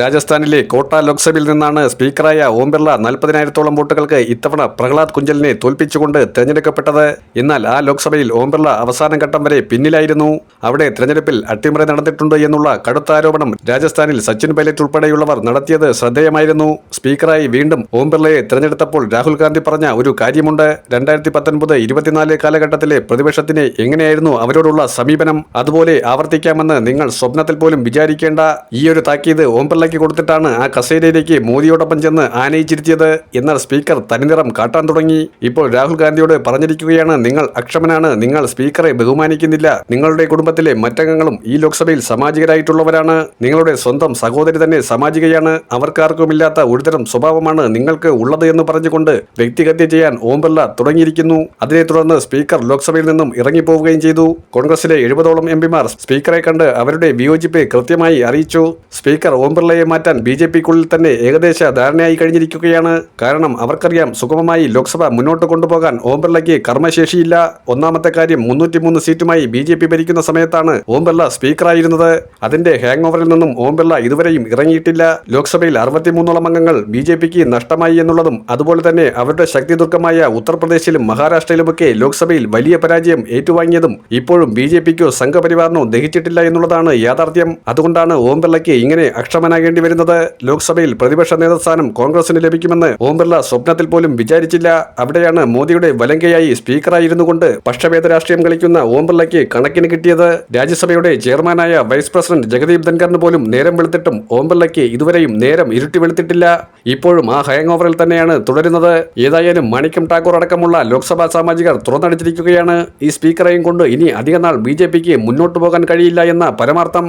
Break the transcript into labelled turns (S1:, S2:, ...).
S1: രാജസ്ഥാനിലെ കോട്ട ലോക്സഭയിൽ നിന്നാണ് സ്പീക്കറായ ഓം ബിർള നാൽപ്പതിനായിരത്തോളം വോട്ടുകൾക്ക് ഇത്തവണ പ്രഹ്ലാദ് കുഞ്ചലിനെ തോൽപ്പിച്ചുകൊണ്ട് തെരഞ്ഞെടുക്കപ്പെട്ടത്. എന്നാൽ ആ ലോക്സഭയിൽ ഓം ബിർള അവസാന ഘട്ടം വരെ പിന്നിലായിരുന്നു. അവിടെ തെരഞ്ഞെടുപ്പിൽ അട്ടിമറി നടന്നിട്ടുണ്ട് എന്നുള്ള കടുത്ത ആരോപണം രാജസ്ഥാനിൽ സച്ചിൻ പൈലറ്റ് ഉൾപ്പെടെയുള്ളവർ നടത്തിയത് ശ്രദ്ധേയമായിരുന്നു. സ്പീക്കറായി വീണ്ടും ഓം ബിർളയെ തെരഞ്ഞെടുത്തപ്പോൾ രാഹുൽ ഗാന്ധി പറഞ്ഞ ഒരു കാര്യമുണ്ട്. രണ്ടായിരത്തി പത്തൊൻപത് ഇരുപത്തിനാല് കാലഘട്ടത്തിലെ പ്രതിപക്ഷത്തിന് എങ്ങനെയായിരുന്നു അവരോടുള്ള സമീപനം? അതുപോലെ ആവർത്തിക്കാമെന്ന് നിങ്ങൾ സ്വപ്നത്തിൽ പോലും വിചാരിക്കേണ്ട. ഈ ഒരു താക്കീത് ഓം ബിർളയ്ക്ക് കൊടുത്തിട്ടാണ് ആ കസേരയിലേക്ക് മോദിയോടൊപ്പം ചെന്ന് ആനയിച്ചിരുത്തിയത് എന്നാൽ സ്പീക്കർ തനിനിറം കാട്ടാൻ തുടങ്ങി. ഇപ്പോൾ രാഹുൽ ഗാന്ധിയോട് പറഞ്ഞിരിക്കുകയാണ് നിങ്ങൾ അക്ഷമനാണ് നിങ്ങൾ സ്പീക്കറെ ബഹുമാനിക്കുന്നില്ല. നിങ്ങളുടെ കുടുംബത്തിലെ മറ്റംഗങ്ങളും ഈ ലോക്സഭയിൽ സാമാജികരായിട്ടുള്ളവരാണ്. നിങ്ങളുടെ സ്വന്തം സഹോദരി തന്നെ സാമാജികയാണ്. അവർക്കാർക്കുമില്ലാത്ത ഒരുതരം സ്വഭാവമാണ് നിങ്ങൾക്ക് ഉള്ളത് എന്ന് പറഞ്ഞുകൊണ്ട് വ്യക്തിഹത്യ ചെയ്യാൻ ഓം ബിർള തുടങ്ങിയിരിക്കുന്നു. അതിനെ തുടർന്ന് സ്പീക്കർ ലോക്സഭയിൽ നിന്നും ഇറങ്ങിപ്പോവുകയും ചെയ്തു. കോൺഗ്രസിലെ എഴുപതോളം എം സ്പീക്കറെ കണ്ട് അവരുടെ വിയോജിപ്പ് കൃത്യമായി അറിയിച്ചു. സ്പീക്കർ ഓം മാറ്റാൻ ബി ജെ പിക്കുള്ളിൽ തന്നെ ഏകദേശ ധാരണയായി കഴിഞ്ഞിരിക്കുകയാണ്. കാരണം അവർക്കറിയാം സുഗമമായി ലോക്സഭ മുന്നോട്ട് കൊണ്ടുപോകാൻ ഓം ബിർളയ്ക്ക് കർമ്മശേഷിയില്ല. ഒന്നാമത്തെ കാര്യം മുന്നൂറ്റിമൂന്ന് സീറ്റുമായി ബി ജെ പി ഭരിക്കുന്ന സമയത്താണ് ഓം ബിർള സ്പീക്കറായിരുന്നത്. അതിന്റെ ഹാങ് ഓവറിൽ നിന്നും ഓം ബിർള ഇതുവരെയും ഇറങ്ങിയിട്ടില്ല. ലോക്സഭയിൽ അറുപത്തിമൂന്നോളം അംഗങ്ങൾ ബി ജെ പിക്ക് നഷ്ടമായി എന്നുള്ളതും അതുപോലെ തന്നെ അവരുടെ ശക്തി ദുർഗമായ ഉത്തർപ്രദേശിലും മഹാരാഷ്ട്രയിലുമൊക്കെ ലോക്സഭയിൽ വലിയ പരാജയം ഏറ്റുവാങ്ങിയതും ഇപ്പോഴും ബി ജെ പിക്കോ സംഘപരിവാറിനോ ദഹിച്ചിട്ടില്ല എന്നുള്ളതാണ് യാഥാർത്ഥ്യം. അതുകൊണ്ടാണ് ഓം ബിർളയ്ക്ക് ഇങ്ങനെ അക്ഷമനാകേണ്ടി വരുന്നത്. ലോക്സഭയിൽ പ്രതിപക്ഷ നേതൃസ്ഥാനം കോൺഗ്രസിന് ലഭിക്കുമെന്ന് ഓം ബിർള സ്വപ്നത്തിൽ പോലും വിചാരിച്ചില്ല. അവിടെയാണ് മോദിയുടെ വലങ്കയായി സ്പീക്കറായിരുന്നു കൊണ്ട് പക്ഷഭേദ രാഷ്ട്രീയം കളിക്കുന്ന ഓം ബിർളയ്ക്ക് കണക്കിന് കിട്ടിയത്. രാജ്യസഭയുടെ ചെയർമാനായ വൈസ് പ്രസിഡന്റ് ജഗദീപ് ധൻഖറിന് പോലും നേരം വെളുത്തിട്ടും ഓം ബിർളയ്ക്ക് ഇതുവരെയും നേരം ഇരുട്ടി വെളുത്തിട്ടില്ല. ഇപ്പോഴും ആ ഹാങ് ഓവറിൽ തന്നെയാണ് തുടരുന്നത്. ഏതായാലും മാണിക്യം ടാക്കൂർ അടക്കമുള്ള ലോക്സഭാ സാമാജികർ തുറന്നടിച്ചിരിക്കുകയാണ്. ഈ സ്പീക്കറെയും കൊണ്ട് ഇനി അധികനാൾ ബി ജെ പിക്ക് മുന്നോട്ട് പോകാൻ കഴിയില്ല എന്ന പരമാർത്ഥം.